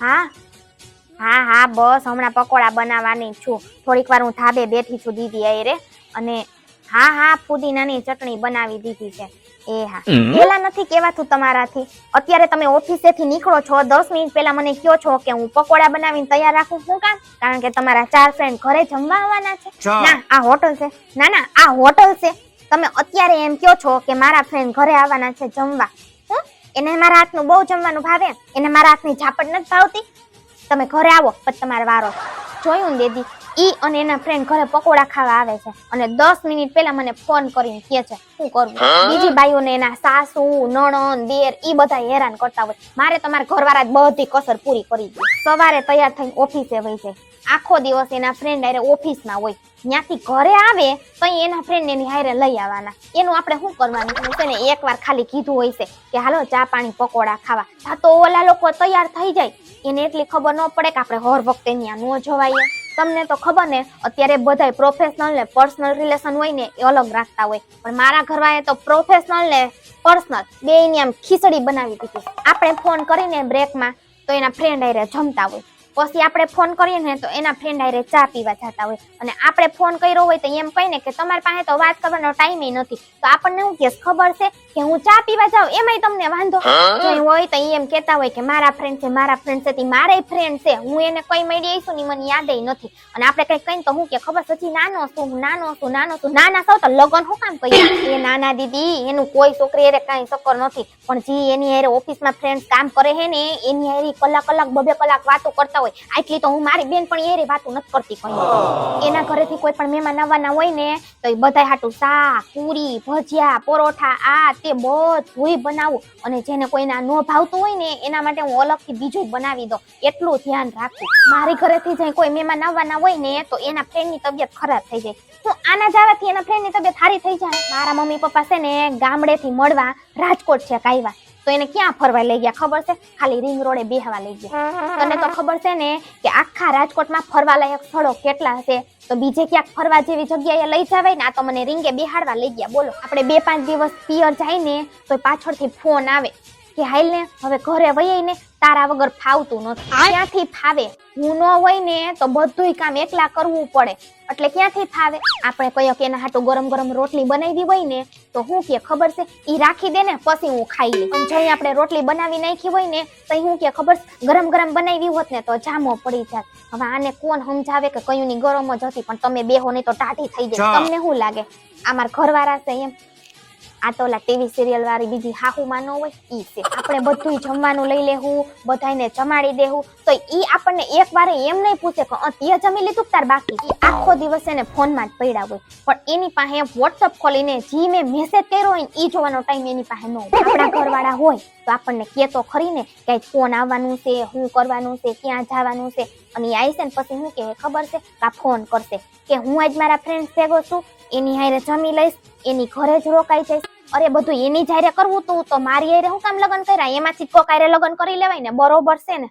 હા? હા હા બસ હમણાં પકોડા બનાવવાની છું. થોડીક વાર હું ધાબે બેઠી છું દીદી અરે અને હા હા ફુદીનાની ચટણી બનાવી દીધી છે. એ હા. પેલા નથી કેવાતું તમારાથી. અત્યારે તમે ઓફિસેથી નીકળો છો દસ મિનિટ પહેલા મને કયો છો કે હું પકોડા બનાવીને તૈયાર રાખું શું કામ. કારણ કે તમારા ચાર ફ્રેન્ડ ઘરે જમવા આવવાના છે. ના આ હોટલ છે. ના ના આ હોટલ છે. તમે અત્યારે એમ કયો છો કે મારા ફ્રેન્ડ ઘરે આવવાના છે જમવા? એને મારા હાથનું બહુ જમવાનું ભાવે એને મારા હાથની ઝાપટ નથી ભાવતી. તમે ઘરે આવો પછી તમારે વારો. જોયું ને દીદી ઈ અને એના ફ્રેન્ડ ઘરે પકોડા ખાવા આવે છે. અને દસ મિનિટ પહેલા મને ફોન કરીને કહે છે શું કરવું બીજી બાઈઓને એના સાસુ નણંદ દેર ઈ બધા હેરાન કરતા હોય. મારે તમારા ઘરવાળા જ બધી કસર પૂરી કરી. દે સવારે તૈયાર થઈને ઓફિસે વહી જાય. આખો દિવસ એના ફ્રેન્ડ હારે ઓફિસમાં હોય. ત્યાંથી ઘરે આવે, તો એના ફ્રેન્ડ એની હારે લઈ આવવાના. એનું આપણે શું કરવાનું? છે ને એકવાર ખાલી કીધું હોય છે કે, હાલો, ચા પાણી, પકોડા ખાવા. હા તો ઓલા લોકો તૈયાર થઈ જાય. એને એટલી ખબર ન પડે કે આપણે હર વખતે ત્યાં ન જોવાઈએ. તમને તો ખબર ને, અત્યારે બધાય પ્રોફેશનલ ને પર્સનલ રિલેશન હોય ને એ અલગ રાખતા હોય. પણ મારા ઘરવાળે તો પ્રોફેશનલ ને પર્સનલ બે એની આમ ખીચડી બનાવી દીધી આપણે ફોન કરીને બ્રેકમાં તો એના ફ્રેન્ડ હારે જમતા હોય. પછી આપણે ફોન કરીએ ને તો એના ફ્રેન્ડ હારે ચા પીવા જતા હોય. અને આપણે ફોન કર્યો હોય તો એમ કહીને કે તમારી પાસે તો વાત કરવાનો ટાઈમ નથી. તો આપણને શું કે ખબર છે કે હું ચા પીવા જાઉં એમાંય તમને વાંધો. હોય તો એમ કહેતા હોય કે મારા ફ્રેન્ડ છે મારા ફ્રેન્ડ છે તે મારે ફ્રેન્ડ છે. હું એને કઈ મળી આવીશું ને મને યાદ નથી. અને આપણે કઈ કહીને તો હું કે ખબર સચી નાનો છું હું નાનો છું નાનો છું. નાના છો તો લગન હું કામ કહીએ એ નાના દીદી એનું કોઈ છોકરી અરે કાંઈ સકર નથી. પણ જે એની હારે ઓફિસમાં ફ્રેન્ડ કામ કરે હે ને એની હારે કલાક કલાક બબે કલાક વાતો કરતા હોય આટલી તો હું મારી બેન પણ હારે વાતું નથી કરતી કોઈ. એના ઘરેથી કોઈ પણ મહેમાન આવવાના હોય ને, તો એ બધાય હાટું શાક, પૂરી, ભજીયા, પરોઠા, આ તે બધુંય બનાવું. અને જેને કોઈના ન ભાવતું હોય ને, એના માટે હું અલગથી બીજું બનાવી દઉં. એટલું ધ્યાન રાખું મારી ઘરેથી જાય કોઈ મહેમાન આવવાના હોય ને, તો એના ફ્રેન્ડની તબિયત ખરાબ થઈ જાય. તો આના જવાથી એના ફ્રેન્ડની તબિયત સારી થઈ જાય. મારા મમ્મી પપ્પા છે ને, ગામડેથી મળવા રાજકોટ છે કાયવા તો એને ક્યાં ફરવા લઈ ગયા? ખબર છે? ખાલી રિંગ રોડે બેહવા લઈ ગયા. તને તો ખબર છે ને કે આખા રાજકોટમાં ફરવા લાયક સ્થળો કેટલા છે? તો બીજે ક્યાંક ફરવા જેવી જગ્યાએ લઈ જવાય ને, આ તો મને રીંગે બેહાડવા લઈ ગયા. બોલો, આપણે બે પાંચ દિવસ પિયર જાય ને તો પાછળથી ફોન આવે. કે હાલ ને હવે ઘરે વહી ને તારા વગર ફાવતું નથી. ક્યાંથી ફાવે? હું ન હોય ને તો બધુંય કામ એકલા કરવું પડે. એટલે ક્યાંથી ફાવે? આપણે કહીએ કે એના હાટું ગરમ ગરમ રોટલી બનાવી હોય ને તો હું કે ખબર છે એ રાખી દે ને પછી હું ખાઈ લઈ જો આપણે રોટલી બનાવી નાખી હોય ને તો હું કે ખબર છે, ગરમ ગરમ બનાવી હોત ને તો જામો પડી જાત. હવે આને કોણ સમજાવે કે કયું ની ગરમ જ હતી પણ તમે બેહો નહીં તો ટાઢી થઈ જાય તમને શું લાગે? અમાર મારા ઘરવાળા છે એમ. આ તો ઓલા ટીવી સિરિયલ વાળી બીજી હાહુમાં ન હોય ઈ છે. આપણે બધુંય જમવાનું લઈ લેવું બધાયને જમાડી દેવું તો ઈ આપણને એક વારે એમ નહીં પૂછે કે "અ, તે જમી લીધું તાર બાકી? ઈ આખો દિવસ એને ફોનમાં જ પડ્યા હોય. પણ એની પાસે વોટ્સઅપ ખોલીને જી મેં મેસેજ કર્યો હોય ઈ જોવાનો ટાઈમ એની પાસે ન હોય. આપણા ઘરવાળા હોય તો આપણને કે તો ખરી ને કે ફોન આવવાનું છે શું કરવાનું છે ક્યાં જવાનું છે? અને એ આવશે ને પછી શું કે ખબર છે કે ફોન કરશે. કે હું આજ મારા ફ્રેન્ડ ભેગો છું એની હારે જમી લઈશ એની ઘરે જ રોકાઈ જઈશ. અરે, બધું એની જ કરવું તું તો મારી હારે હું કામ લગ્ન કર્યા? એમાંથી કોક હારે લગ્ન કરી લેવાય ને, બરોબર છે ને?